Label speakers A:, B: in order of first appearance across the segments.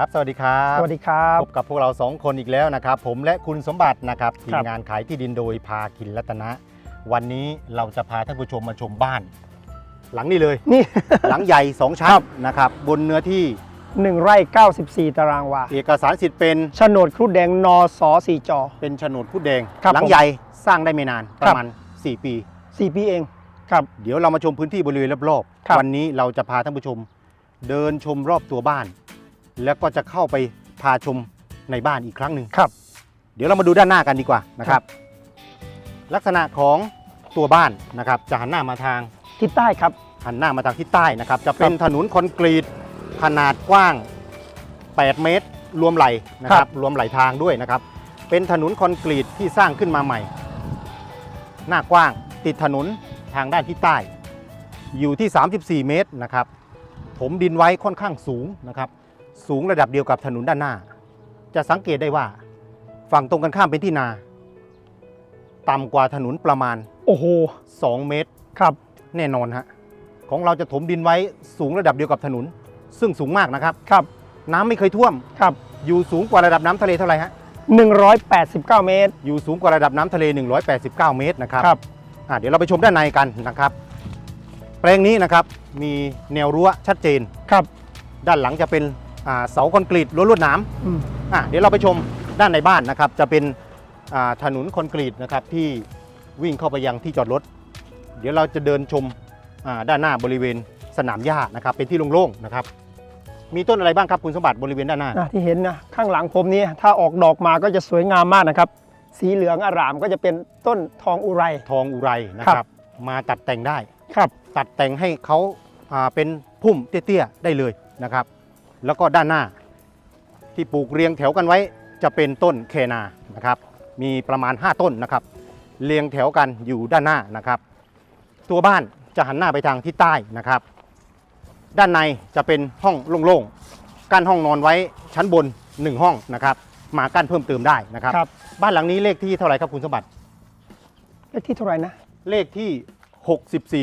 A: ครับ สวัสดีครับ
B: สวัสดีครับ
A: พบกับพวกเราสองคนอีกแล้วนะครับ ผมและคุณสมบัตินะครับที
B: ครั
A: ม
B: บ
A: งานขายที่ดินโดยพาคินรัตนะ วันนี้เราจะพาท่านผู้ชมมาชมบ้าน หลังนี้เลย
B: นี่
A: หลังใหญ่สองชั้นนะครับบนเนื้อที่
B: 1 ไร่ 94 ตารางวา
A: เอกสารสิทธิ์เป็น
B: โฉนดครุฑแดงนสสี่จอ
A: เป็นโฉนดผู้แดง
B: ครับ
A: หลัง
B: ผม
A: ใหญ่สร้างได้ไม่นาน
B: ค
A: ป
B: รับ
A: ระมาณ4ปี
B: 4 ปีเอง ครับ
A: เดี๋ยวเรามาชมพื้นที่บริเวณรอบ
B: ครับ
A: ๆวันนี้เราจะพาท่านผู้ชม เดินชมรอบตัวบ้าน แล้วก็จะเข้าไปพาชมในบ้านอีกครั้งหนึ่ง
B: ครับ
A: เดี๋ยวเรามาดูด้านหน้ากันดีกว่านะครับ ลักษณะของตัวบ้านนะครับ จะหันหน้ามาทาง
B: ทิศใต้ครับ
A: หันหน้ามาทางทิศใต้นะครับ จะเป็นถนนคอนกรีตขนาดกว้าง 8 เมตร รวมไหลนะค
B: ครั
A: รับ
B: บ
A: รวมไหลทางด้วยนะครับ เป็นถนนคอนกรีตที่สร้างขึ้นมาใหม่ หน้ากว้างติดถนนทางด้านทิศใต้ อยู่ที่ 34 เมตรนะครับ ถมดินไว้ค่อนข้างสูงนะครับ สูงระดับเดียวกับถนนด้านหน้า จะสังเกตได้ว่าฝั่งตรงกันข้ามเป็นที่นา ต่ำกว่าถนนประมาณ
B: โอ้โห
A: 2เมตร
B: ครับ
A: แน่นอนฮะของเราจะถมดินไว้สูงระดับเดียวกับถนน ซึ่งสูงมากนะครับ
B: ครับ
A: น้ำไม่เคยท่วม
B: ครับ
A: อยู่สูงกว่าระดับน้ำทะเลเท่าไหร่ฮะ
B: 189 เมตร
A: อยู่สูงกว่าระดับน้ำทะเล 189 เมตรนะครับ
B: ครับ
A: อะเดี๋ยวเราไปชมด้านในกันนะครับ แปลงนี้นะครับมีแนวรั้วชัดเจน
B: ครับ
A: ด้านหลังจะเป็นอ่า เสาคอนกรีตรั้วลวดหนาม
B: อืม
A: อะเดี๋ยวเราไปชมด้านในบ้านนะครับ จะเป็นอ่าถนนคอนกรีตนะครับที่วิ่งเข้าไปยังที่จอดรถ เดี๋ยวเราจะเดินชมอ่าด้านหน้าบริเวณสนามหญ้านะครับ เป็นที่โล่งๆนะครับ มีต้นอะไรบ้างครับคุณสมบัติบริเวณด้านหน้า
B: นะที่เห็นนะข้างหลังผมนี้ถ้าออกดอกมาก็จะสวยงามมากนะครับ สีเหลืองอร่ามก็จะเป็นต้นทองอุไร
A: ทองอุไรนะค
B: ครั
A: รับ
B: บ
A: มาตัดแต่งได้
B: ครับ
A: ตัดแต่งให้เขาอ่าเป็นพุ่มเตี้ยๆได้เลยนะครับ แล้วก็ด้านหน้า ที่ปลูกเรียงแถวกันไว้จะเป็นต้นเคนานะครับมีประมาณ 5 ต้นนะครับ เรียงแถวกันอยู่ด้านหน้านะครับ ตัวบ้านจะหันหน้าไปทางทิศใต้นะครับ ด้านในจะเป็นห้องโล่งๆกั้นห้องนอนไว้ชั้นบน 1 ห้องนะครับมากั้นเพิ่มเติมได้นะครับ
B: ครับ
A: บ้านหลังนี้เลขที่เท่าไหร่ครับคุณสมบัติ
B: เลขที่เท่าไหร่นะ
A: เลขที่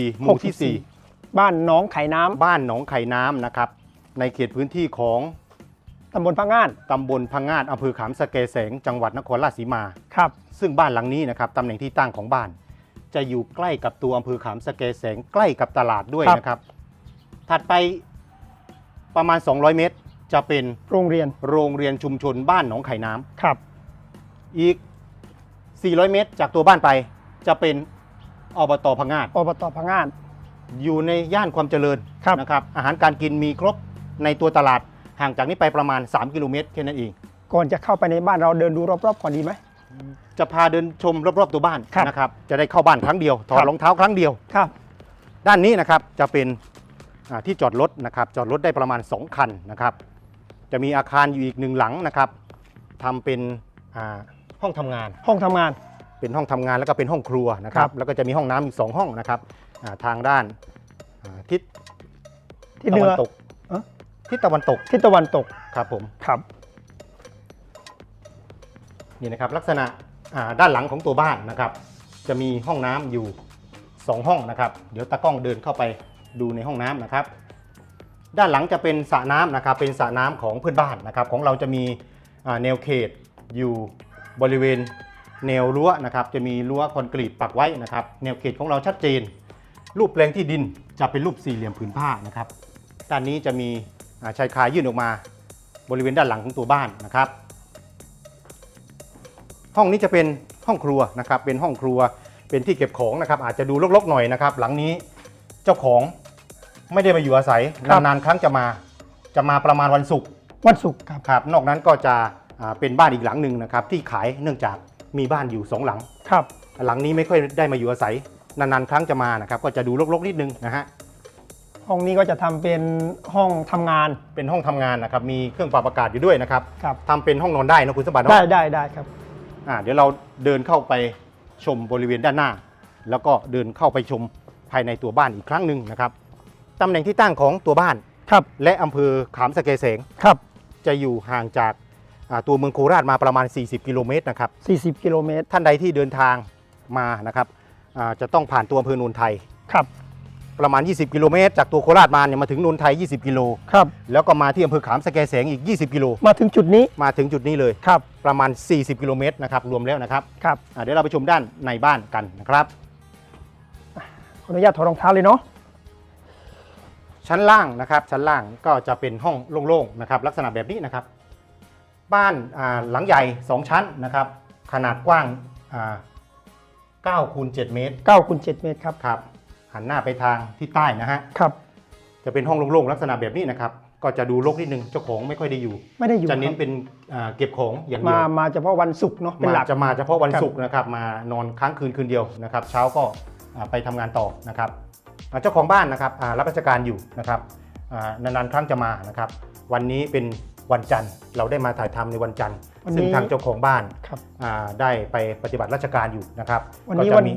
A: 64 หมู่ที่4
B: บ้านหน้องไข่น้ำ
A: บ้านหนองไข่น้ำนะครับ ในเขตพื้นที่ของ
B: ตำบลพะง่าน
A: ตำบลพังงาดอำเภอขามสะเกแสงจังหวัดนครราชสีมา
B: ครับ
A: ซึ่งบ้านหลังนี้นะครับตำแหน่งที่ตั้งของบ้าน จะอยู่ใกล้กับตัวอำเภอขามสะเกแสงใกล้กับตลาดด้วย
B: ครับ
A: นะครับ ถัดไปประมาณ 200 เมตร จะเป็น
B: โรงเรียน
A: โรงเรียนชุมชนบ้านหนองไข่น้ำ
B: ครับ
A: อีก 400 เมตร จากตัวบ้านไป จะเป็นอบตพังงาด
B: อบตพะง่าน
A: อยู่ในย่านความเจริญ
B: ครับ
A: นะครับ อาหารการกินมีครบ ในตัวตลาดห่างจากนี้ไปประมาณ 3 กิโลเมตรแค่นั้นเอง
B: ก่อนจะเข้าไปในบ้านเราเดินดูรอบๆก่อนดีไหม
A: จะพาเดินชมรอบๆตัวบ้าน
B: ครับ
A: นะครับจะได้เข้าบ้านครั้งเดียวถอ
B: ครั
A: ด
B: บ
A: รองเท้าครั้งเดียว
B: ครับ
A: ด้านนี้นะครับจะเป็นอ่าที่จอดรถนะครับจอดรถได้ประมาณ 2 คันนะครับจะมีอาคารอยู่อีกหนึ่งหลังนะครับทำเป็นอ่าห้องทำงาน
B: ห้องทำงาน
A: เป็นห้องทำงานแล้วก็เป็นห้องครัวนะครั
B: ครับบ
A: แล้วก็จะมีห้องน้ำอีก2ห้องนะครับอ่าทางด้านอ่าทิศ
B: ที่
A: ตะ
B: เหนื
A: วั
B: อ
A: ตก
B: เอ๊ะ
A: ทิศตะวันตก
B: ทิศตะวันตก
A: ครับผม
B: ครับ
A: นี่นะครับลักษณะอ่าด้านหลังของตัวบ้านนะครับ จะมีห้องน้ำอยู่ 2 ห้องนะครับ เดี๋ยวตากล้องเดินเข้าไปดูในห้องน้ำนะครับ ด้านหลังจะเป็นสระน้ำนะครับเป็นสระน้ำของเพื่อนบ้านนะครับ ของเราจะมีอ่าแนวเขตอยู่บริเวณแนวรั้วนะครับ จะมีรั้วคอนกรีตปักไว้นะครับ แนวเขตของเราชัดเจน รูปแปลงที่ดินจะเป็นรูปสี่เหลี่ยมผืนผ้านะครับด้านนี้จะมีอ่า ชายคายื่นออกมาบริเวณด้านหลังของตัวบ้านนะครับ ห้องนี้จะเป็นห้องครัวนะครับ เป็นห้องครัวเป็นที่เก็บของนะครับ อาจจะดูรกๆหน่อยนะครับ หลังนี้เจ้าของไม่ได้มาอยู่อาศัย
B: ครับ
A: นานๆครั้งจะมาจะมาประมาณวันศุกร์
B: วันศุกร์ครับ
A: ครับ นอกนั้นก็จะอ่าเป็นบ้านอีกหลังหนึ่งนะครับ ที่ขายเนื่องจากมีบ้านอยู่สองหลัง
B: ครับ
A: หลังนี้ไม่ค่อยได้มาอยู่อาศัยนานๆครั้งจะมานะครับ ก็จะดูรกๆนิดนึงนะฮะ
B: ห้องนี้ก็จะทำเป็นห้องทำงาน
A: เป็นห้องทำงานนะครับ มีเครื่องปรับอากาศอยู่ด้วยนะครับ
B: ครับ
A: ทำเป็นห้องนอนได้นะคุณสมบัติ
B: ได้
A: เนาะ
B: ได้ได้ครับ
A: อ่าเดี๋ยวเราเดินเข้าไปชมบริเวณด้านหน้า แล้วก็เดินเข้าไปชมภายในตัวบ้านอีกครั้งหนึ่งนะครับตำแหน่งที่ตั้งของตัวบ้าน
B: ครับ
A: และอำเภอขามสะเกเสง
B: ครับ
A: จะอยู่ห่างจากอ่าตัวเมืองโคราชมาประมาณ 40 กิโลเมตรนะครับ
B: 40 กิโลเมตร
A: ท่านใดที่เดินทางมานะครับอ่าจะต้องผ่านตัวอำเภอโนนไทย
B: ครับ
A: ประมาณ 20 กิโลเมตร จากตัวโคราชมาเนี่ยมาถึงโนนไทย 20 กิโล
B: ครับ
A: แล้วก็มาที่อำเภอขามสะแกแสงอีก 20 กิโล
B: มาถึงจุดนี้
A: มาถึงจุดนี้เลย
B: ครับ
A: ประมาณ 40 กิโลเมตรนะครับรวมแล้วนะครับ
B: ครับ
A: อ่าเดี๋ยวเราไปชมด้านในบ้านกันนะครับ
B: ขออนุญาตถอดรองเท้าเลยเนาะ
A: ชั้นล่างนะครับชั้นล่างก็จะเป็นห้องโล่งๆนะครับลักษณะแบบนี้นะครับ บ้านอ่าหลังใหญ่ 2 ชั้นนะครับขนาดกว้างอ่า9คูณ7เมตร
B: 9คูณ7เมตรครับ
A: ครับ หันหน้าไปทางที่ใต้นะฮะ
B: ครับ
A: จะเป็นห้องโล่งๆลักษณะแบบนี้นะครับ ก็จะดูรกนิดนึงเจ้าของไม่ค่อยได้อยู่
B: ไม่ได้อยู่
A: จะเน้น
B: ครับ
A: เป็นอ่าเก็บของอย่างเดี
B: มา
A: ยว
B: มาเฉพาะวันศุกร์เนาะเป็น
A: มา
B: หลัก
A: จะมาเฉพาะวัน
B: ครับ
A: ศุกร์นะครับมานอนค้างคืนคืนเดียวนะครับ เช้าก็อ่าไปทำงานต่อนะครับอ่าเจ้าของบ้านนะครับอ่ารับราชการอยู่นะครับอ่านานๆครั้งจะมานะครับ วันนี้เป็นวันจันทร์เราได้มาถ่ายทำในวันจันทร์
B: วันนี้
A: ซึ่งทางเจ้าของบ้าน
B: ครับ
A: อ่าได้ไปปฏิบัติราชการอยู่นะครับ
B: วันนี้
A: ก็
B: วั
A: จะ
B: น
A: มี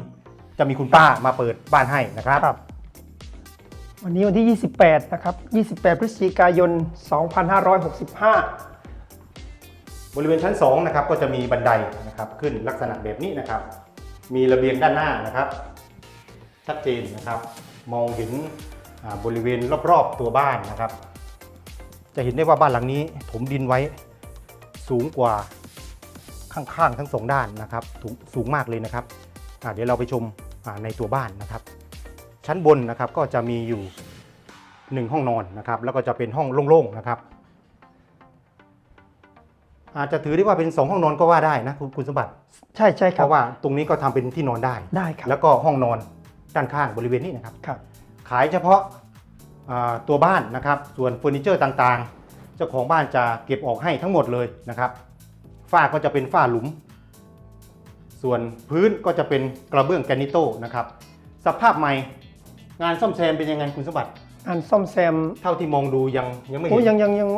A: จะมีคุณป้ามาเปิดบ้านให้นะครับ
B: ครับ วันนี้วันที่ 28 นะครับ 28 พฤศจิกายน 2565
A: บริเวณชั้น2นะครับก็จะมีบันไดนะครับขึ้นลักษณะแบบนี้นะครับ มีระเบียงด้านหน้านะครับ ชัดเจนนะครับ มองเห็นอ่าบริเวณรอบๆตัวบ้านนะครับ จะเห็นได้ว่าบ้านหลังนี้ถมดินไว้สูงกว่าข้างๆทั้งสองด้านนะครับสูงสูงมากเลยนะครับอ่าเดี๋ยวเราไปชมอ่า ในตัวบ้านนะครับ ชั้นบนนะครับก็จะมีอยู่หนึ่งห้องนอนนะครับ แล้วก็จะเป็นห้องโล่งๆนะครับ อาจจะถือได้ว่าเป็น 2 ห้องนอนก็ว่าได้นะคุณคุณสมบัติ
B: ใช่ใช่ค
A: เพ
B: รับ
A: ราะว่าตรงนี้ก็ทำเป็นที่นอนได้
B: ได้ครับ
A: แล้วก็ห้องนอนด้านข้างบริเวณนี้นะครับ
B: ครับ
A: ขายเฉพาะอ่าตัวบ้านนะครับ ส่วนเฟอร์นิเจอร์ต่างๆ เจ้าของบ้านจะเก็บออกให้ทั้งหมดเลยนะครับฝ้าก็จะเป็นฝ้าหลุม ส่วนพื้นก็จะเป็นกระเบื้องแกรนิโต้นะครับสภาพใหม่งานซ่อมแซมเป็นยังไงคุณสมบัติ
B: อันซ่อมแซม
A: เท่าที่มองดูยังยังไม่
B: โอ้
A: เห็น
B: ยังยังยัง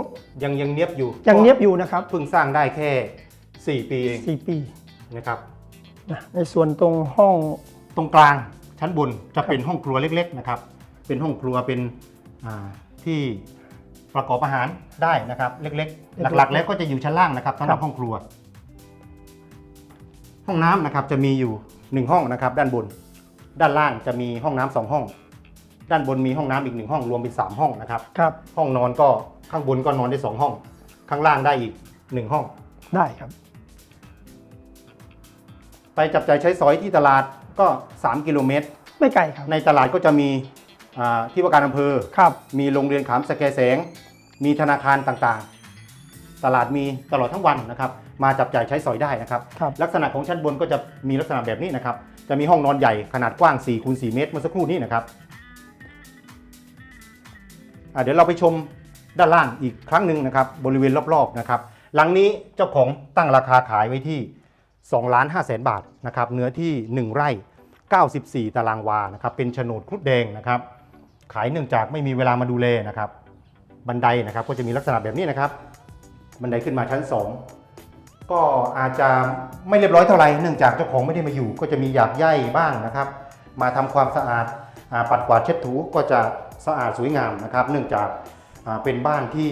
A: ยังยังเนียบอยู่
B: ยังเนียบอยู่นะครับ
A: เพิ่งสร้างได้แค่ 4 ปีเอง
B: 4ปี
A: นะครับ
B: นะในส่วนตรงห้อง
A: ตรงกลางชั้นบนจะเป็นห้องครัวเล็กๆนะครับ เป็นห้องครัวเป็นอ่าที่ประกอบอาหารได้นะครับ เล็กๆ หลักๆ แล้วก็จะอยู่ชั้นล่างนะครับสำหรับห้องครัว ห้องน้ำนะครับจะมีอยู่หนึ่งห้องนะครับ ด้านบน ด้านล่างจะมีห้องน้ำสองห้อง ด้านบนมีห้องน้ำอีกหนึ่งห้องรวมเป็นสามห้องนะครับ
B: ครับ
A: ห้องนอนก็ข้างบนก็นอนได้สองห้อง ข้างล่างได้อีกหนึ่งห้อง
B: ได้ครับ
A: ไปจับจ่ายใช้สอยที่ตลาดก็ 3 กิโลเมตร
B: ไม่ไกลครับ
A: ในตลาดก็จะมีอ่าที่ว่าการอำเภอ
B: ครับ
A: มีโรงเรียนขามสแกแสง มีธนาคารต่างๆ ตลาดมีตลอดทั้งวันนะครับมาจับจ่ายใช้สอยได้นะครับ
B: ครับ
A: ลักษณะของชั้นบนก็จะมีลักษณะแบบนี้นะครับ จะมีห้องนอนใหญ่ขนาดกว้าง4คูณ4เมตรเมื่อสักครู่นี้นะครับอะเดี๋ยวเราไปชมด้านล่างอีกครั้งหนึ่งนะครับ บริเวณรอบๆนะครับ หลังนี้เจ้าของตั้งราคาขายไว้ที่2ล้าน5แสนบาทนะครับเนื้อที่ 1 ไร่ 94 ตารางวานะครับเป็นโฉนดครุฑแดงนะครับ ขายเนื่องจากไม่มีเวลามาดูแลนะครับ บันไดนะครับก็จะมีลักษณะแบบนี้นะครับ บันไดขึ้นมาชั้น 2 ก็อาจจะไม่เรียบร้อยเท่าไหร่เนื่องจากเจ้าของไม่ได้มาอยู่ ก็จะมีหยาบใยบ้างนะครับ มาทำความสะอาดอ่าปัดกวาดเช็ดถูก็จะสะอาดสวยงามนะครับ เนื่องจากอ่าเป็นบ้านที่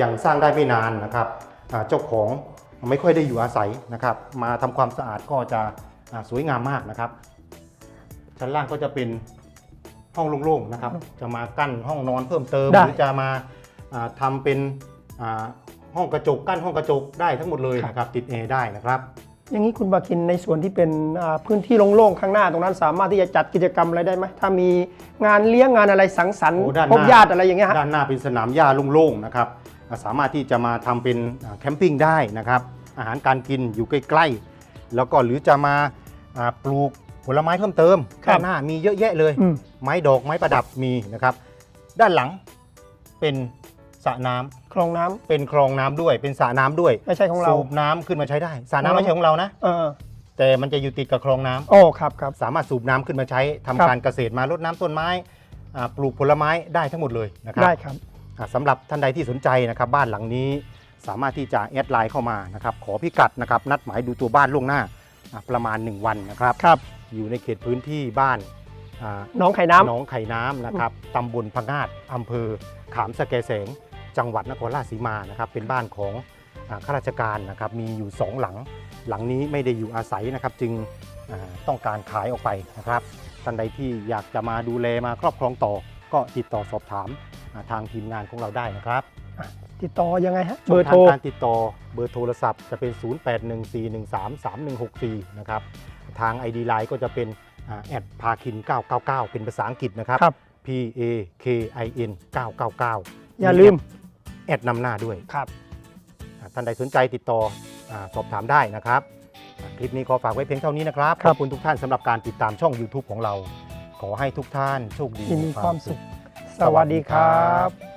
A: ยังสร้างได้ไม่นานนะครับอ่าเจ้าของไม่ค่อยได้อยู่อาศัยนะครับ มาทำความสะอาดก็จะอ่าสวยงามมากนะครับ ชั้นล่างก็จะเป็นห้องโล่งๆนะครับ จะมากั้นห้องนอนเพิ่มเติม
B: ได้
A: หรือจะมาอ่าทำเป็นอ่า ห้องกระจกกั้นห้องกระจกได้ทั้งหมดเลยนะครับติดแอร์ได้นะครับ
B: อย่างนี้คุณบาคินในส่วนที่เป็นอ่าพื้นที่โล่งๆข้างหน้าตรงนั้น สามารถที่จะจัดกิจกรรมอะไรได้ไหมถ้ามีงานเลี้ยงงานอะไรสังสรรค์
A: โอ้ด้านห
B: พ
A: น้า
B: บญาติอะไรอย่างเงี้ยฮะ
A: ด้านหน้าเป็นสนามหญ้าโล่งๆนะครับอ่าสามารถที่จะมาทำเป็นอ่าแคมปิ้งได้นะครับอาหารการกินอยู่ใกล้ๆแล้วก็หรือจะมาอ่าปลูกผลไม้เพิ่มเติม
B: ครับ
A: ด้านหน้ามีเยอะแยะเลย
B: อืม
A: ไม้ดอกไม้ประดับมีนะครับ ด้านหลังเป็น สระน้ำ
B: คลองน้ำ
A: เป็นคลองน้ำด้วย เป็นสระน้ำด้วย
B: ไม่ใช่ของเรา
A: สูบน้ำขึ้นมาใช้ได้สระ
B: ของเรา
A: น้ำไม่ใช่ของเรานะ
B: เออ
A: แต่มันจะอยู่ติดกับคลองน้ำ
B: โอ้ครับครับ
A: สามารถสูบน้ำขึ้นมาใช้ทำ
B: ครับ
A: การเกษตรมารดน้ำต้นไม้อ่าปลูกผลไม้ได้ทั้งหมดเลยนะครับ
B: ได้ครับ
A: อ่าสำหรับท่านใดที่สนใจนะครับบ้านหลังนี้สามารถที่จะแอดไลน์เข้ามานะครับขอพิกัดนะครับนัดหมายดูตัวบ้านล่วงหน้าอ่าประมาณ 1 วันนะครับ
B: ครับ
A: อยู่ในเขตพื้นที่บ้านอ่า
B: น้องไข่น้ำ
A: หนองไข่น้ำนะครับตำบลพะงาดอำเภอขามสะแกแสง จังหวัดนครราชสีมานะครับเป็นบ้านของอาข้าราชการนะครับมีอยู่ 2 หลัง หลังนี้ไม่ได้อยู่อาศัยนะครับจึงอ่าต้องการขายออกไปนะครับท่านใดที่อยากจะมาดูแลมาครอบครองต่อ ก็ติดต่อสอบถามอ่าทางทีมงานของเราได้นะครับ
B: ติดต่อยังไงฮะ
A: ช่
B: เบ
A: อ
B: องร์
A: ทา
B: โทรง
A: การติดต่อเบอร์โทรศัพท์จะเป็น 0814133164 นะครับทาง ID Line ก็จะเป็นแอดพาคิน 999 เป็นภาษาอังกฤษนะครับ
B: ครับ
A: P A K I N 999
B: อย่าลืม
A: แอดนำหน้าด้วย
B: ครับ
A: อ่าท่านใดสนใจติดต่ออาสอบถามได้นะครับอ่าคลิปนี้ขอฝากไว้เพียงเท่านี้นะครับ
B: ค
A: ข
B: รับ
A: อบคุณทุกท่านสำหรับการติดตามช่อง YouTube ของเรา ขอให้ทุกท่านโชคดี
B: ยินดีความสุข สวัสดีครับ